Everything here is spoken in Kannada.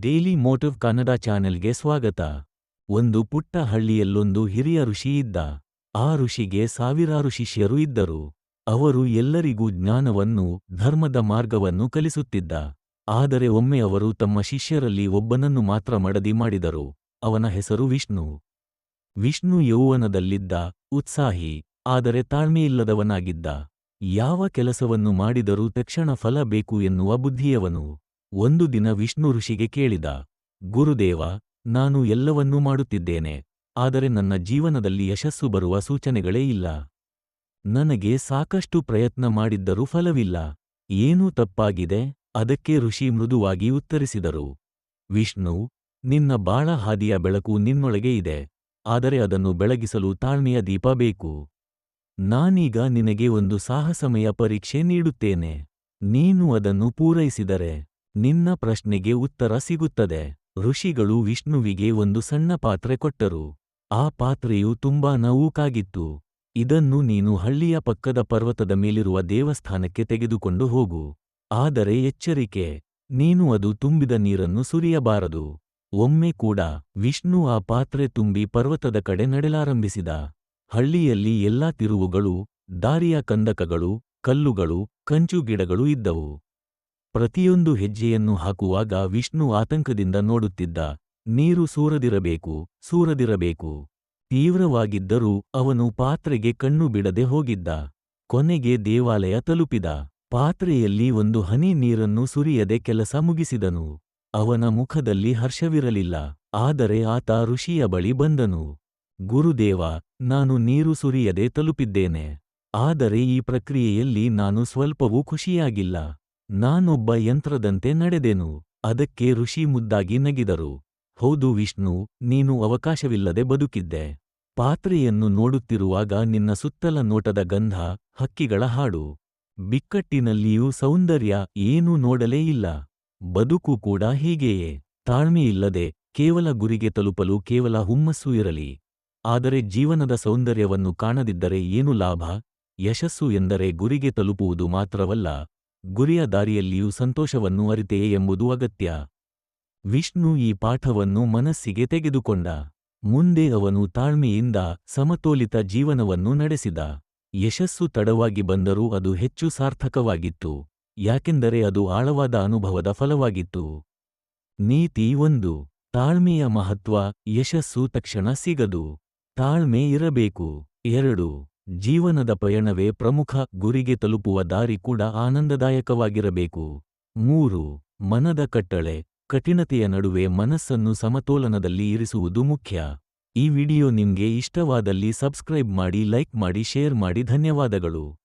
ಡೈಲಿ ಮೋಟಿವ್ ಕನ್ನಡ ಚಾನೆಲ್ಗೆ ಸ್ವಾಗತ. ಒಂದು ಪುಟ್ಟ ಹಳ್ಳಿಯಲ್ಲೊಂದು ಹಿರಿಯ ಋಷಿ ಇದ್ದ. ಆ ಋಷಿಗೆ ಸಾವಿರಾರು ಶಿಷ್ಯರು ಇದ್ದರು. ಅವರು ಎಲ್ಲರಿಗೂ ಜ್ಞಾನವನ್ನು, ಧರ್ಮದ ಮಾರ್ಗವನ್ನು ಕಲಿಸುತ್ತಿದ್ದ. ಆದರೆ ಒಮ್ಮೆ ಅವರು ತಮ್ಮ ಶಿಷ್ಯರಲ್ಲಿ ಒಬ್ಬನನ್ನು ಮಾತ್ರ ಮಡದಿ ಮಾಡಿದರು. ಅವನ ಹೆಸರು ವಿಷ್ಣು. ವಿಷ್ಣು ಯೌವನದಲ್ಲಿದ್ದ, ಉತ್ಸಾಹಿ, ಆದರೆ ತಾಳ್ಮೆಯಿಲ್ಲದವನಾಗಿದ್ದ. ಯಾವ ಕೆಲಸವನ್ನು ಮಾಡಿದರೂ ತಕ್ಷಣ ಫಲ ಬೇಕು ಎನ್ನುವ ಬುದ್ಧಿಯವನು. ಒಂದು ದಿನ ವಿಷ್ಣು ಋಷಿಗೆ ಕೇಳಿದ, ಗುರುದೇವ, ನಾನು ಎಲ್ಲವನ್ನೂ ಮಾಡುತ್ತಿದ್ದೇನೆ, ಆದರೆ ನನ್ನ ಜೀವನದಲ್ಲಿ ಯಶಸ್ಸು ಬರುವ ಸೂಚನೆಗಳೇ ಇಲ್ಲ. ನನಗೆ ಸಾಕಷ್ಟು ಪ್ರಯತ್ನ ಮಾಡಿದ್ದರೂ ಫಲವಿಲ್ಲ. ಏನೂ ತಪ್ಪಾಗಿದೆ? ಅದಕ್ಕೆ ಋಷಿ ಮೃದುವಾಗಿ ಉತ್ತರಿಸಿದರು, ವಿಷ್ಣು, ನಿನ್ನ ಬಾಳ ಹಾದಿಯ ಬೆಳಕು ನಿನ್ನೊಳಗೆ ಇದೆ, ಆದರೆ ಅದನ್ನು ಬೆಳಗಿಸಲು ತಾಳ್ಮೆಯ ದೀಪ ಬೇಕು. ನಾನೀಗ ನಿನಗೆ ಒಂದು ಸಾಹಸಮಯ ಪರೀಕ್ಷೆ ನೀಡುತ್ತೇನೆ. ನೀನು ಅದನ್ನು ಪೂರೈಸಿದರೆ ನಿನ್ನ ಪ್ರಶ್ನೆಗೆ ಉತ್ತರ ಸಿಗುತ್ತದೆ. ಋಷಿಗಳು ವಿಷ್ಣುವಿಗೆ ಒಂದು ಸಣ್ಣ ಪಾತ್ರೆ ಕೊಟ್ಟರು. ಆ ಪಾತ್ರೆಯು ತುಂಬಾ ನೌಕಾಗಿತ್ತು. ಇದನ್ನು ನೀನು ಹಳ್ಳಿಯ ಪಕ್ಕದ ಪರ್ವತದ ಮೇಲಿರುವ ದೇವಸ್ಥಾನಕ್ಕೆ ತೆಗೆದುಕೊಂಡು ಹೋಗು. ಆದರೆ ಎಚ್ಚರಿಕೆ, ನೀನು ಅದು ತುಂಬಿದ ನೀರನ್ನು ಸುರಿಯಬಾರದು. ಒಮ್ಮೆ ಕೂಡ ವಿಷ್ಣು ಆ ಪಾತ್ರೆ ತುಂಬಿ ಪರ್ವತದ ಕಡೆ ನಡೆಲಾರಂಭಿಸಿದ. ಹಳ್ಳಿಯಲ್ಲಿ ಎಲ್ಲಾ ತಿರುವುಗಳು, ದಾರಿಯ ಕಂದಕಗಳು, ಕಲ್ಲುಗಳು, ಕಂಚುಗಿಡಗಳು ಇದ್ದವು. ಪ್ರತಿಯೊಂದು ಹೆಜ್ಜೆಯನ್ನು ಹಾಕುವಾಗ ವಿಷ್ಣು ಆತಂಕದಿಂದ ನೋಡುತ್ತಿದ್ದ, ನೀರು ಸೂರದಿರಬೇಕು ಸೂರದಿರಬೇಕು. ತೀವ್ರವಾಗಿದ್ದರೂ ಅವನು ಪಾತ್ರೆಗೆ ಕಣ್ಣು ಬಿಡದೆ ಹೋಗಿದ್ದ. ಕೊನೆಗೆ ದೇವಾಲಯ ತಲುಪಿದ. ಪಾತ್ರೆಯಲ್ಲಿ ಒಂದು ಹನಿ ನೀರನ್ನು ಸುರಿಯದೆ ಕೆಲಸ ಮುಗಿಸಿದನು. ಅವನ ಮುಖದಲ್ಲಿ ಹರ್ಷವಿರಲಿಲ್ಲ, ಆದರೆ ಆತ ಋಷಿಯ ಬಳಿ ಬಂದನು. ಗುರುದೇವ, ನಾನು ನೀರು ಸುರಿಯದೆ ತಲುಪಿದ್ದೇನೆ. ಆದರೆ ಈ ಪ್ರಕ್ರಿಯೆಯಲ್ಲಿ ನಾನು ಸ್ವಲ್ಪವೂ ಖುಷಿಯಾಗಿಲ್ಲ. ನಾನೊಬ್ಬ ಯಂತ್ರದಂತೆ ನಡೆದೆನು, ಅದಕ್ಕೆ ಋಷಿ ಮುದ್ದಾಗಿ ನಗಿದರು. ಹೌದು ವಿಷ್ಣು, ನೀನು ಅವಕಾಶವಿಲ್ಲದೆ ಬದುಕಿದ್ದೆ. ಪಾತ್ರೆಯನ್ನು ನೋಡುತ್ತಿರುವಾಗ ನಿನ್ನ ಸುತ್ತಲ ನೋಟದ ಗಂಧ, ಹಕ್ಕಿಗಳ ಹಾಡು. ಬಿಕ್ಕಟ್ಟಿನಲ್ಲಿಯೂ ಸೌಂದರ್ಯ ಏನೂ ನೋಡಲೇ ಇಲ್ಲ. ಬದುಕು ಕೂಡ ಹೀಗೆಯೇ. ತಾಳ್ಮೆಯಿಲ್ಲದೆ, ಕೇವಲ ಗುರಿಗೆ ತಲುಪಲು ಕೇವಲ ಹುಮ್ಮಸ್ಸು ಇರಲಿ. ಆದರೆ ಜೀವನದ ಸೌಂದರ್ಯವನ್ನು ಕಾಣದಿದ್ದರೆ ಏನು ಲಾಭ? ಯಶಸ್ಸು ಎಂದರೆ ಗುರಿಗೆ ತಲುಪುವುದು ಮಾತ್ರವಲ್ಲ. ಗುರಿಯ ದಾರಿಯಲ್ಲಿಯೂ ಸಂತೋಷವನ್ನು ಅರಿತೆಯೇ ಎಂಬುದು ಅಗತ್ಯ. ವಿಷ್ಣು ಈ ಪಾಠವನ್ನು ಮನಸ್ಸಿಗೆ ತೆಗೆದುಕೊಂಡ. ಮುಂದೆ ಅವನು ತಾಳ್ಮೆಯಿಂದ ಸಮತೋಲಿತ ಜೀವನವನ್ನು ನಡೆಸಿದ. ಯಶಸ್ಸು ತಡವಾಗಿ ಬಂದರೂ ಅದು ಹೆಚ್ಚು ಸಾರ್ಥಕವಾಗಿತ್ತು. ಯಾಕೆಂದರೆ ಅದು ಆಳವಾದ ಅನುಭವದ ಫಲವಾಗಿತ್ತು. ನೀತಿ ಒಂದು. ತಾಳ್ಮೆಯ ಮಹತ್ವ, ಯಶಸ್ಸು ತಕ್ಷಣ ಸಿಗದು. ತಾಳ್ಮೆ ಇರಬೇಕು. ಎರಡು. ಜೀವನದ ಪಯಣವೇ ಪ್ರಮುಖ ಗುರಿಗೆ ತಲುಪುವ ದಾರಿ ಕೂಡ ಆನಂದದಾಯಕವಾಗಿರಬೇಕು. ಮೂರು, ಮನದ ಕಟ್ಟಳೆ, ಕಠಿಣತೆಯ ನಡುವೆ ಮನಸ್ಸನ್ನು ಸಮತೋಲನದಲ್ಲಿ ಇರಿಸುವುದು ಮುಖ್ಯ. ಈ ವಿಡಿಯೋ ನಿಮ್ಗೆ ಇಷ್ಟವಾದಲ್ಲಿ ಸಬ್ಸ್ಕ್ರೈಬ್ ಮಾಡಿ ಲೈಕ್ ಮಾಡಿ ಶೇರ್ ಮಾಡಿ ಧನ್ಯವಾದಗಳು.